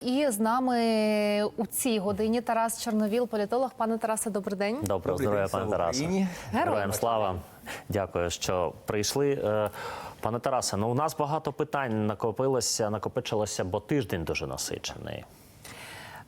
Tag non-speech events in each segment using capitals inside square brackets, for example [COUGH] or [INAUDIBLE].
І з нами у цій годині Тарас Чорновіл, політолог. Пане Тарасе, добрий день. Доброго Добрий здоров'я, день, пане Тарасе. Героям слава. Дякую, що прийшли. Е, Пане Тарасе, ну у нас багато питань накопилося, накопичилося, бо тиждень дуже насичений.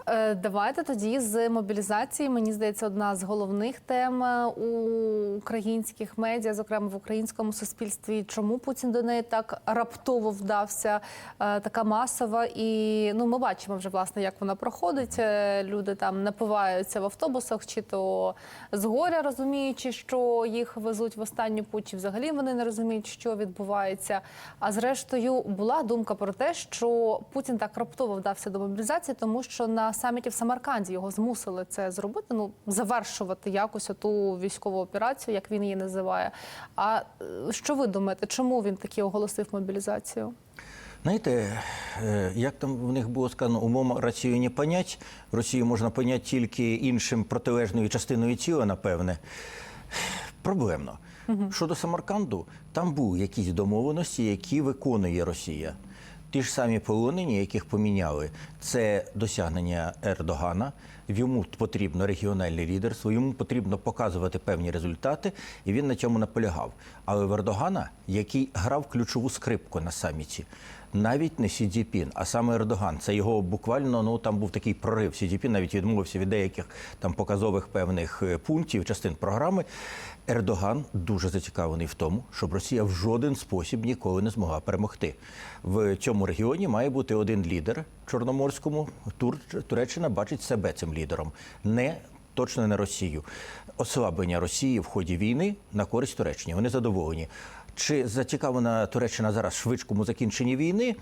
Е, Давайте тоді з мобілізації. Мені здається, одна з головних тем е, у українських медіа, зокрема в українському суспільстві. Чому Путін до неї так раптово вдався, е, така масова? І ну, ми бачимо вже власне, як вона проходить. Люди там напиваються в автобусах, чи то з горя розуміючи, що їх везуть в останню путь, чи взагалі вони не розуміють, що відбувається. А зрештою була думка про те, що Путін так раптово вдався до мобілізації, тому що на саміті в Самарканді його змусили це зробити. Ну завершувати якось ту військову операцію, як він її називає. А е, що ви думаєте, чому він таки оголосив мобілізацію? Знаєте, е, як там в них було сказано, умом Росію не понять. Росію можна поняти тільки іншим протилежною частиною тіла, напевне. Проблемно. Щодо Самарканду, там були якісь домовленості, які виконує Росія. Ті ж самі полонені, яких поміняли, це досягнення Ердогана. Йому потрібно регіональне лідерство, йому потрібно показувати певні результати, і він на цьому наполягав. Але в Ердогана, який грав ключову скрипку на саміті, навіть не Сі Цзіпін, а саме Ердоган. Це його буквально ну там був такий прорив. Сі навіть відмовився від деяких там показових певних е, пунктів, частин програми. Ердоган дуже зацікавлений в тому, щоб Росія в жоден спосіб ніколи не змогла перемогти. В цьому регіоні має бути один лідер чорноморському. Тур Туреччина бачить себе цим лідером, не точно не Росію. Ослаблення Росії в ході війни на користь Туреччині. Вони задоволені. Чи зацікавлена Туреччина зараз швидкому закінченні війни?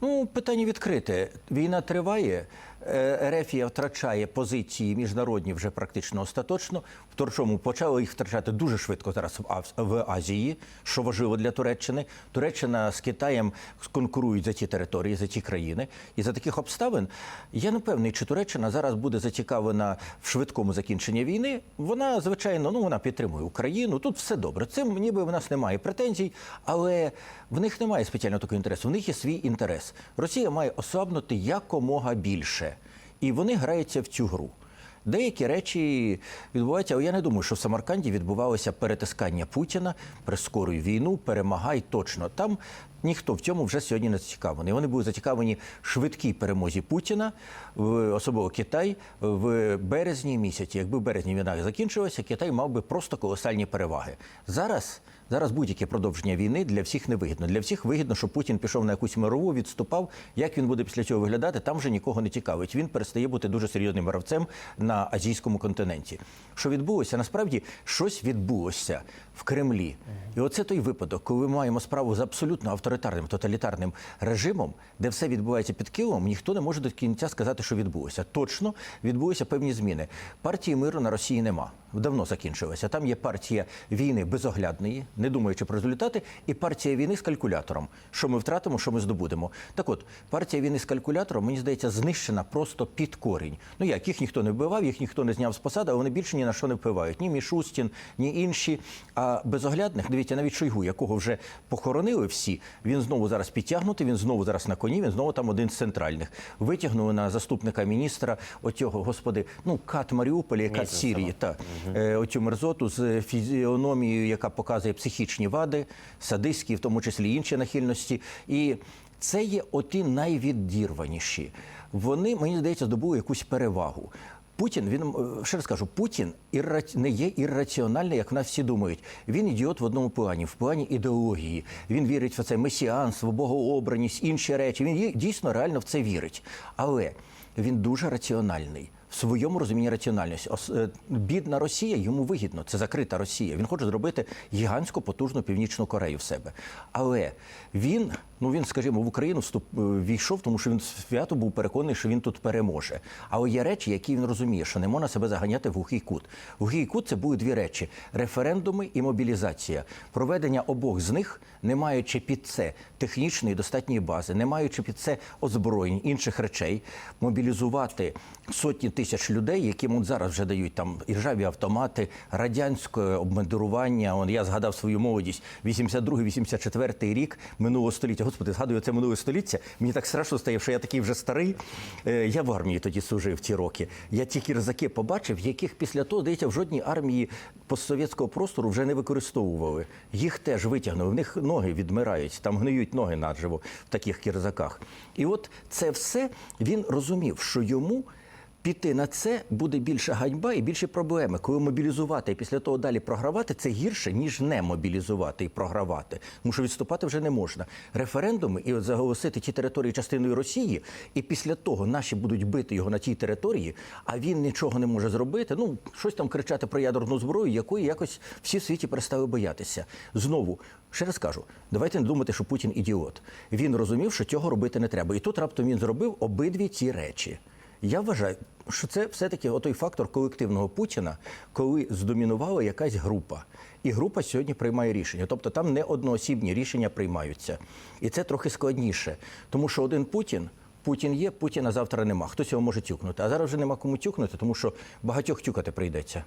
Ну, питання відкрите. Війна триває. Ерефія втрачає позиції міжнародні вже практично остаточно. Причому почали їх втрачати дуже швидко зараз в в Азії, що важливо для Туреччини. Туреччина з Китаєм конкурують за ті території, за ті країни. І за таких обставин я не певний, чи Туреччина зараз буде зацікавлена в швидкому закінченні війни. Вона, звичайно, ну вона підтримує Україну. Тут все добре. Цим ніби в нас немає претензій, але в них немає спеціально такого інтересу. В них є свій інтерес. Росія має ослабнути якомога більше, і вони граються в цю гру. Деякі речі відбуваються, але я не думаю, що в Самарканді відбувалося перетискання Путіна, прискорюй війну, перемагай точно. Там ніхто в цьому вже сьогодні не зацікавлений. Вони були зацікавлені швидкій перемозі Путіна, особливо Китай, в березні місяці. Якби березні війна закінчилася, Китай мав би просто колосальні переваги. Зараз. Зараз будь-яке продовження війни для всіх не вигідно. Для всіх вигідно, що Путін пішов на якусь мирову, відступав. Як він буде після цього виглядати, там вже нікого не цікавить. Він перестає бути дуже серйозним гравцем на азійському континенті. Що відбулося? Насправді щось відбулося в Кремлі. І оце той випадок, коли ми маємо справу з абсолютно авторитарним тоталітарним режимом, де все відбувається під Києвом, ніхто не може до кінця сказати, що відбулося. Точно відбулися певні зміни. Партії миру на Росії нема. Давно закінчилася. Там є партія війни безоглядної, не думаючи про результати, і партія війни з калькулятором. Що ми втратимо, що ми здобудемо. Так от, партія війни з калькулятором, мені здається, знищена просто під корінь. Ну як їх ніхто не вбивав, їх ніхто не зняв з посади, але вони більше ні на що не впливають. Ні Мішустін, ні інші. А безоглядних, дивіться, навіть Шойгу, якого вже похоронили всі, він знову зараз підтягнутий, він знову зараз на коні, він знову там один з центральних. Витягнули на заступника міністра оцього, господи, ну кат Маріуполя, яка з Сірії, та е, оцю мерзоту з фізіономією, яка показує психічні вади, садистські, в тому числі інші нахильності. І це є оті найвідірваніші. Вони, мені здається, здобули якусь перевагу. Путін, він е, ще раз кажу, Путін не є ірраціональний, як в нас всі думають. Він ідіот в одному плані, в плані ідеології. Він вірить в це месіанство, богообраність, інші речі. Він дійсно реально в це вірить. Але він дуже раціональний. Своєму розумінні раціональності. Е, Бідна Росія йому вигідно, це закрита Росія. Він хоче зробити гігантську потужну північну Корею в себе. Але він, ну він, скажімо, в Україну вступ е, війшов, тому що він свято був переконаний, що він тут переможе. Але є речі, які він розуміє, що не можна себе заганяти в глухий кут. Глухий кут це будуть дві речі: референдуми і мобілізація. Проведення обох з них, не маючи під це технічної достатньої бази, не маючи під це озброєнь інших речей, мобілізувати сотні тисяч людей, яким от зараз вже дають там іржаві автомати, радянське обмундирування. Он я згадав свою молодість, 82-84 рік минулого століття. Господи, згадую це минуле століття. Мені так страшно стає, що я такий вже старий. Е, Я в армії тоді служив ті роки. Я ті кірзаки побачив, яких після того, здається, в жодній армії постсовєтського простору вже не використовували. Їх теж витягнули. В них ноги відмирають, там гниють ноги наживо в таких кірзаках. І от це все він розумів, що йому. Піти на це буде більше ганьба і більше проблеми. Коли мобілізувати і після того далі програвати, це гірше, ніж не мобілізувати і програвати. Тому що відступати вже не можна. Референдуми і от заголосити ті території частиною Росії, і після того наші будуть бити його на тій території, а він нічого не може зробити. Ну, щось там кричати про ядерну зброю, якої якось всі в світі перестали боятися. Знову, ще раз кажу, давайте не думати, що Путін ідіот. Він розумів, що цього робити не треба. І тут раптом він зробив обидві ці речі. Я вважаю, що це все-таки той фактор колективного Путіна, коли здомінувала якась група. І група сьогодні приймає рішення. Тобто там не одноосібні рішення приймаються. І це трохи складніше. Тому що один Путін. Путін є, Путіна завтра нема. Хтось його може тюкнути. А зараз вже нема кому тюкнути, тому що багатьох тюкати прийдеться.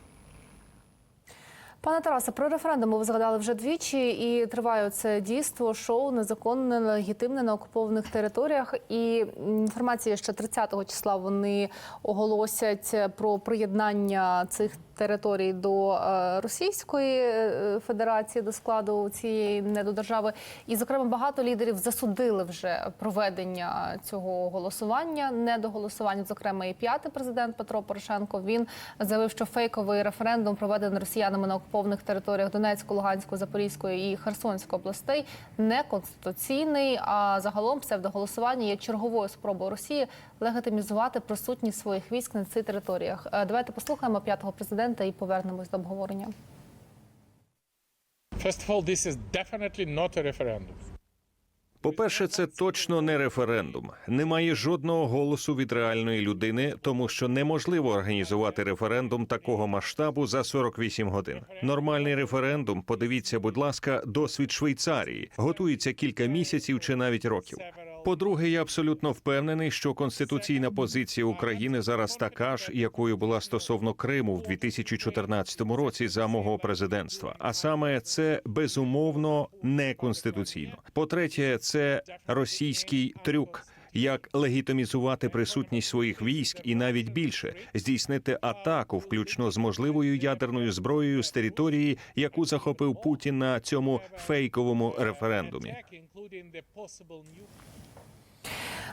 Пане Тарасе, про референдум ви згадали вже двічі, і триває це дійство шоу незаконне, легітимне на окупованих територіях. І інформація, що 30-го числа вони оголосять про приєднання цих територій до е, Російської е, Федерації до складу цієї недодержави. І, зокрема, багато лідерів засудили вже проведення цього голосування, недоголосування. Зокрема, і п'ятий президент Петро Порошенко він заявив, що фейковий референдум проведений росіянами на окупованих територіях Донецької, Луганської, Запорізької і Херсонської областей неконституційний. А загалом псевдоголосування є черговою спробою Росії легітимізувати присутність своїх військ на цих територіях. Е, Давайте послухаємо п'ятого президента і повернемось до обговорення. First of all, this is definitely not a referendum. По-перше, це точно не референдум. Немає жодного голосу від реальної людини, тому що неможливо організувати референдум такого масштабу за 48 годин. Нормальний референдум, подивіться, будь ласка, досвід Швейцарії, готується кілька місяців чи навіть років. По-друге, я абсолютно впевнений, що конституційна позиція України зараз така ж, якою була стосовно Криму в 2014 році за мого президентства. А саме це безумовно неконституційно. По-третє, це російський трюк. Як легітимізувати присутність своїх військ і навіть більше здійснити атаку, включно з можливою ядерною зброєю з території, яку захопив Путін на цьому фейковому референдумі.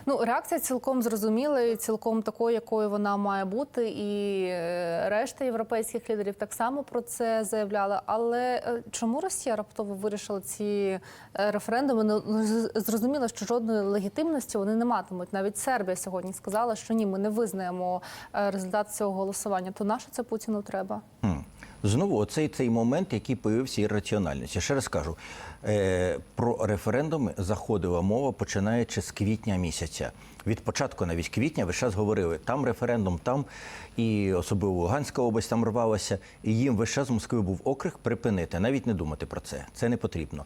Ну, реакція цілком зрозуміла і цілком такою, якою вона має бути. І е, решта європейських лідерів так само про це заявляли. Але е, чому Росія раптово вирішила ці е, референдуми? Ну з- зрозуміло, що жодної легітимності вони не матимуть. Навіть Сербія сьогодні сказала, що ні, ми не визнаємо результат цього голосування. То на це Путіну треба? Знову оцей цей момент, який появився ірраціональність. Я ще раз кажу, е, про референдуми заходила мова починаючи з квітня місяця. Від початку навіть квітня весь час говорили, там референдум, там і особливо Луганська область там рвалася, і їм весь час з Москви був окрик припинити, навіть не думати про це. Це не потрібно.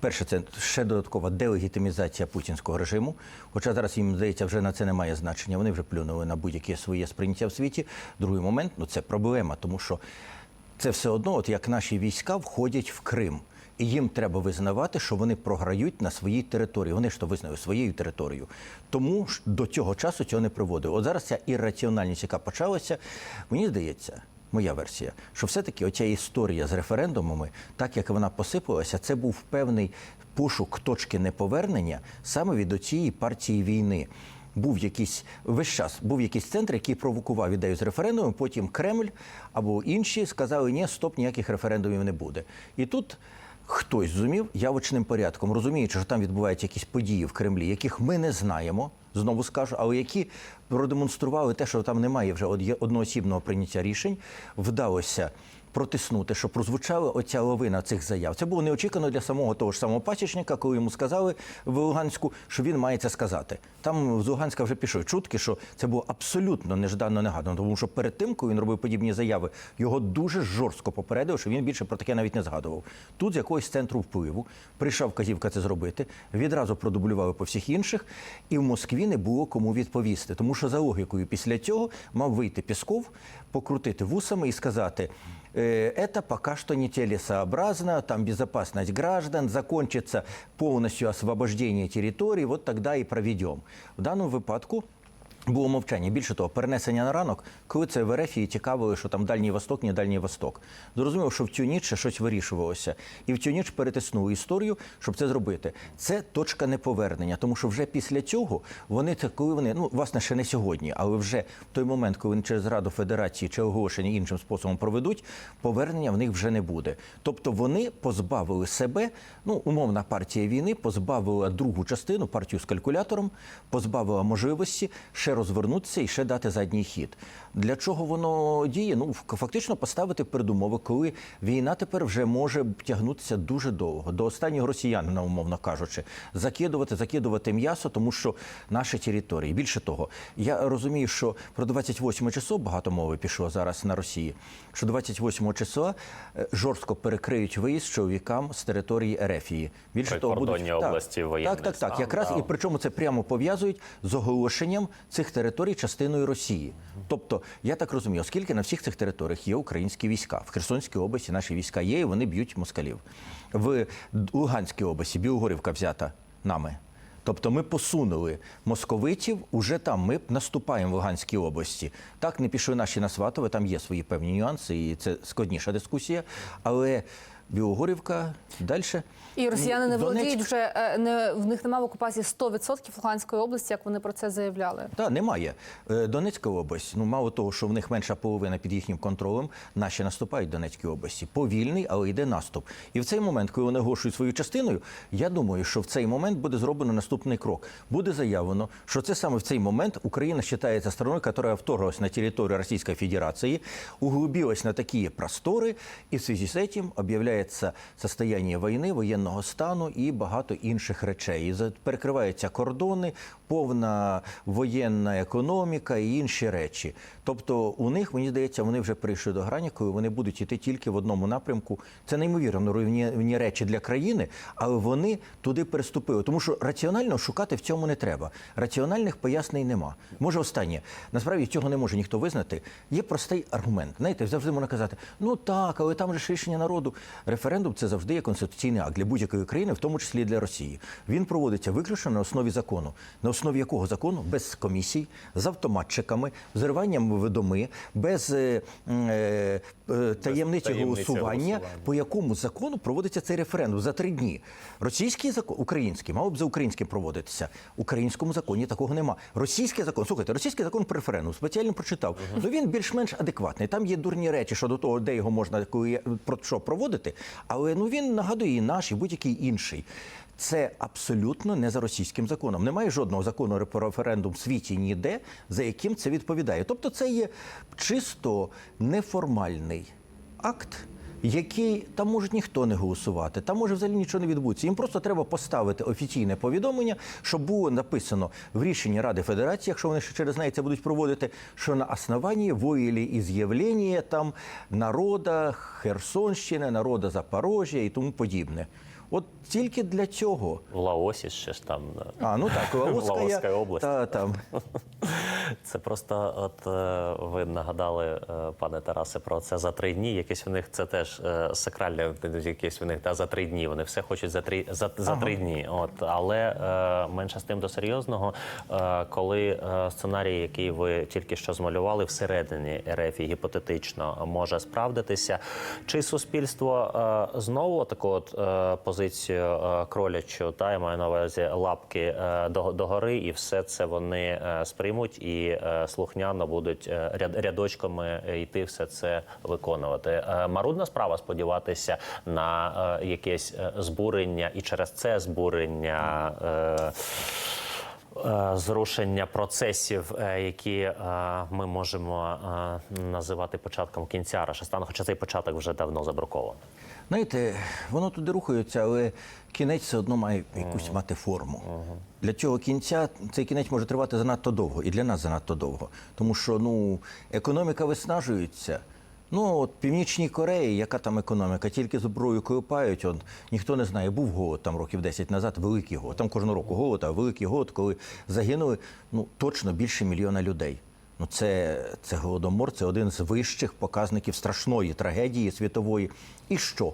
Перше, це ще додаткова делегітимізація путінського режиму. Хоча зараз їм здається, вже на це немає значення. Вони вже плюнули на будь-яке своє сприйняття в світі. Другий момент ну це проблема, тому що це все одно, от як наші війська входять в Крим. І їм треба визнавати, що вони програють на своїй території. Вони ж то визнають своєю територією. Тому ж до цього часу цього не приводили. От зараз ця ірраціональність, яка почалася, мені здається, моя версія, що все-таки оця історія з референдумами, так як вона посипалася, це був певний пошук точки неповернення саме від оцієї партії війни був якийсь весь час був якийсь центр, який провокував ідею з референдумом. Потім Кремль або інші сказали, ні, стоп, ніяких референдумів не буде. І тут хтось зумів явочним порядком, розуміючи, що там відбуваються якісь події в Кремлі, яких ми не знаємо. Знову скажу, але які продемонстрували те, що там немає вже од- одноосібного прийняття рішень, вдалося протиснути, що прозвучала оця лавина цих заяв. Це було неочікувано для самого того ж самого пасічника, коли йому сказали в Луганську, що він має це сказати. Там з Луганська вже пішли чутки, що це було абсолютно нежданно негадано, тому що перед тим, коли він робив подібні заяви, його дуже жорстко попередили, що він більше про таке навіть не згадував. Тут з якогось центру впливу прийшла вказівка це зробити. Відразу продублювали по всіх інших, і в Москві не було кому відповісти, тому що за логікою після цього мав вийти Пісков, покрутити вусами і сказати. Э, это пока что не целесообразно, там безопасность граждан, закончится полностью освобождение территорий, вот тогда и проведем. В данном випадку було мовчання. Більше того, перенесення на ранок, коли це в РФ і цікавили, що там Дальній Восток, не Дальній Восток. Зрозуміло, що в цю ніч ще щось вирішувалося. І в цю ніч перетиснули історію, щоб це зробити. Це точка неповернення, тому що вже після цього вони це, коли вони, ну власне, ще не сьогодні, але вже в той момент, коли вони через Раду Федерації чи оголошення іншим способом проведуть, повернення в них вже не буде. Тобто вони позбавили себе, ну умовна партія війни позбавила другу частину партію з калькулятором, позбавила можливості ще розвернутися і ще дати задній хід. Для чого воно діє? Ну фактично поставити передумови, коли війна тепер вже може тягнутися дуже довго, до останнього росіянина, умовно кажучи, закидувати, закидувати м'ясо, тому що наші території. Більше того, я розумію, що про 28 число багато мови пішло зараз на Росії. Що 28 числа е, жорстко перекриють виїзд чоловікам з території Ерефії. Більше того, будуть області, так, воєнний так, так, так. Якраз і причому це прямо пов'язують з оголошенням цих територій частиною Росії. Тобто, я так розумію, оскільки на всіх цих територіях є українські війська, в Херсонській області наші війська є, і вони б'ють москалів. В Луганській області Білогорівка взята нами. Тобто ми посунули московитів уже там. Ми наступаємо в Луганській області. Так не пішли наші на Сватове, там є свої певні нюанси, і це складніша дискусія. Але Білогорівка далі. І росіяни не Донецьк. володіють вже е, не в них немає в окупації 100% Луганської області, як вони про це заявляли. Так, немає. Е, Донецька область, ну мало того, що в них менша половина під їхнім контролем, наші наступають в Донецькій області. Повільний, але йде наступ. І в цей момент, коли вони оголошують свою частиною, я думаю, що в цей момент буде зроблено наступний крок. Буде заявлено, що це саме в цей момент Україна вважається стороною, яка вторглась на територію Російської Федерації, углубилась на такі простори, і в связи з цим об'являється состояние війни, воєнного стану і багато інших речей. І перекриваються кордони, повна воєнна економіка і інші речі. Тобто, у них мені здається, вони вже прийшли до грані, коли вони будуть йти тільки в одному напрямку. Це неймовірно руйнівні речі для країни, але вони туди переступили. Тому що раціонально шукати в цьому не треба. Раціональних пояснень нема. Може, останнє насправді цього не може ніхто визнати. Є простий аргумент. Знаєте, завжди можна казати: ну так, але там же ж рішення народу. Референдум це завжди є конституційний акт для будь-якої країни, в тому числі і для Росії. Він проводиться виключно на основі закону. На основі якого закону? Без комісій, з автоматчиками, взриванням в доми, без е, е, е, таємниці голосування, по якому закону проводиться цей референдум за три дні. Російський закон, український, мав б за українським проводитися. В українському законі такого нема. Російський закон, слухайте, російський закон про референдум, спеціально прочитав. Ну він більш-менш адекватний. Там є дурні речі щодо того, де його можна що проводити, але ну він нагадує і наш, і будь-який інший. Це абсолютно не за російським законом. Немає жодного закону про референдум в світі ніде, за яким це відповідає. Тобто, це є чисто неформальний акт, який там може ніхто не голосувати, там може взагалі нічого не відбутися. Їм просто треба поставити офіційне повідомлення, щоб було написано в рішенні Ради Федерації, якщо вони ще через неї це будуть проводити, що на основанні воїлі і з'явлення там народа Херсонщини, народа Запорожжя і тому подібне. От тільки для цього. В Лаосі ще ж там. А, ну так, [LAUGHS] Лаоська, Лаоська область. Та, там. [LAUGHS] Це просто, от е, ви нагадали, е, пане Тарасе, про це за три дні. Якесь в них це теж е, сакральне, якесь в них та за три дні. Вони все хочуть за три за, за три дні. От але менше з тим до серйозного, коли сценарій, який ви тільки що змалювали, всередині РФ гіпотетично може справдитися, чи суспільство знову таку от е, позицію е, кролячу, та я маю на увазі лапки е, до, догори, і все це вони е, сприймуть і слухняно будуть ряд, рядочками йти все це виконувати. Марудна справа сподіватися на якесь збурення, і через це збурення. Зрушення процесів, які ми можемо називати початком кінця Рашистану, хоча цей початок вже давно забрукований. Знаєте, воно туди рухається, але кінець все одно має якусь мати форму. Для цього кінця цей кінець може тривати занадто довго, і для нас занадто довго. Тому що ну, економіка виснажується. Ну, от Північній Кореї, яка там економіка, тільки зброю копають, от, ніхто не знає, був голод там років 10 назад, великий голод. Там кожного року голод, а великий голод, коли загинули ну, точно більше мільйона людей. Ну, це, це голодомор, це один з вищих показників страшної трагедії світової. І що?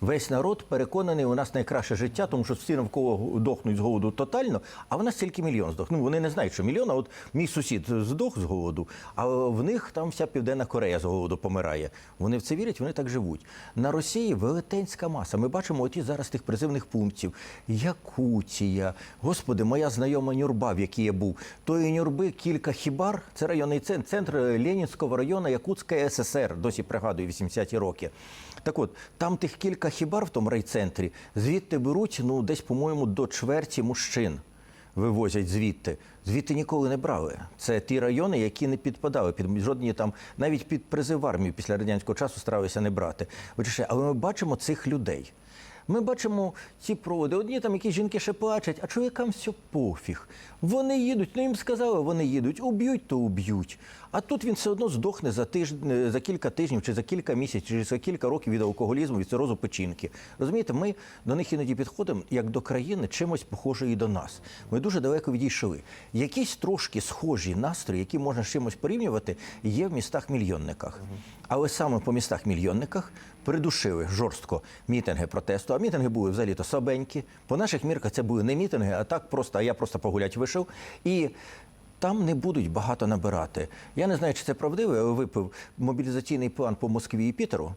Весь народ переконаний, у нас найкраще життя, тому що всі навколо дохнуть з голоду тотально, а в нас тільки мільйон здох. Ну, вони не знають, що мільйон, а от мій сусід здох з голоду, а в них там вся Південна Корея з голоду помирає. Вони в це вірять, вони так живуть. На Росії велетенська маса. Ми бачимо оті зараз тих призивних пунктів. Якутія. Господи, моя знайома Нюрба, в якій я був. Тої Нюрби кілька хібар. Це районний центр, Ленінського району Якутська ССР. Досі пригадую 80-ті роки. Так от, там тих кілька хібар в тому райцентрі, звідти беруть, ну, десь, по-моєму, до чверті мужчин вивозять звідти. Звідти ніколи не брали. Це ті райони, які не підпадали під жодні там, навіть під призив армію після радянського часу старалися не брати. Але ми бачимо цих людей. Ми бачимо ці проводи. Одні там якісь жінки ще плачуть, а чоловікам все пофіг. Вони їдуть, ну їм сказали, вони їдуть. Уб'ють, то уб'ють. А тут він все одно здохне за тиждень, за кілька тижнів, чи за кілька місяців, чи за кілька років від алкоголізму, від цирозу печінки. Розумієте, ми до них іноді підходимо як до країни чимось похожої до нас. Ми дуже далеко відійшли. Якісь трошки схожі настрої, які можна з чимось порівнювати, є в містах-мільйонниках. Але саме по містах-мільйонниках придушили жорстко мітинги протесту. А мітинги були взагалі то слабенькі. По наших мірках це були не мітинги, а так просто, а я просто погулять вийшов. І там не будуть багато набирати. Я не знаю, чи це правдиво, але випив мобілізаційний план по Москві і Пітеру.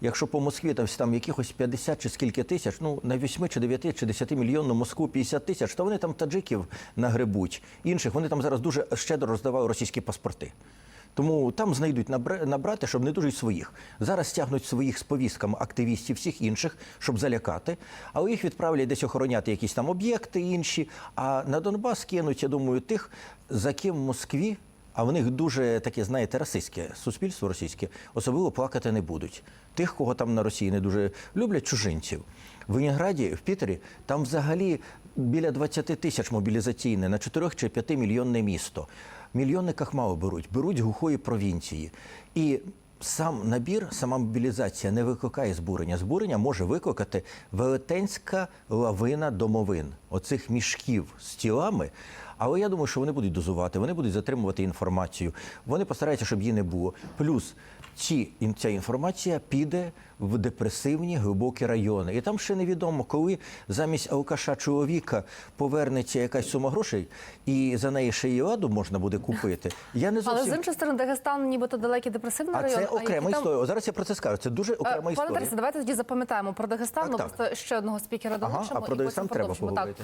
Якщо по Москві там, там якихось 50 чи скільки тисяч, ну на 8 чи 9 чи 10 мільйонну Москву 50 тисяч, то вони там таджиків нагребуть. Інших вони там зараз дуже щедро роздавали російські паспорти. Тому там знайдуть набра- набрати, щоб не дуже своїх. Зараз стягнуть своїх з повістками активістів, всіх інших, щоб залякати. Але їх відправлять десь охороняти якісь там об'єкти інші. А на Донбас кинуть, я думаю, тих, за ким в Москві, а в них дуже таке, знаєте, расистське суспільство російське, особливо плакати не будуть. Тих, кого там на Росії не дуже люблять, чужинців. В Ленінграді, в Пітері, там взагалі біля 20 тисяч мобілізаційне на 4 чи 5 мільйонне місто. В мільйонниках мало беруть, беруть глухої провінції. І сам набір, сама мобілізація не викликає збурення. Збурення може викликати велетенська лавина домовин, оцих мішків з тілами. Але я думаю, що вони будуть дозувати, вони будуть затримувати інформацію. Вони постараються, щоб її не було. Плюс ці, ця інформація піде в депресивні глибокі райони. І там ще невідомо, коли замість алкаша чоловіка повернеться якась сума грошей, і за неї ще і ладу можна буде купити. Я не Але з іншої сторони, Дагестан, нібито далекий депресивний А район. це окрема які там- Зараз я про це скажу. Це дуже Е, окрема Пане історія. Тарасе, давайте тоді запам'ятаємо про Дагестан. Так, Ми просто ще одного спікера Ага, а про Дагестан треба поговорити.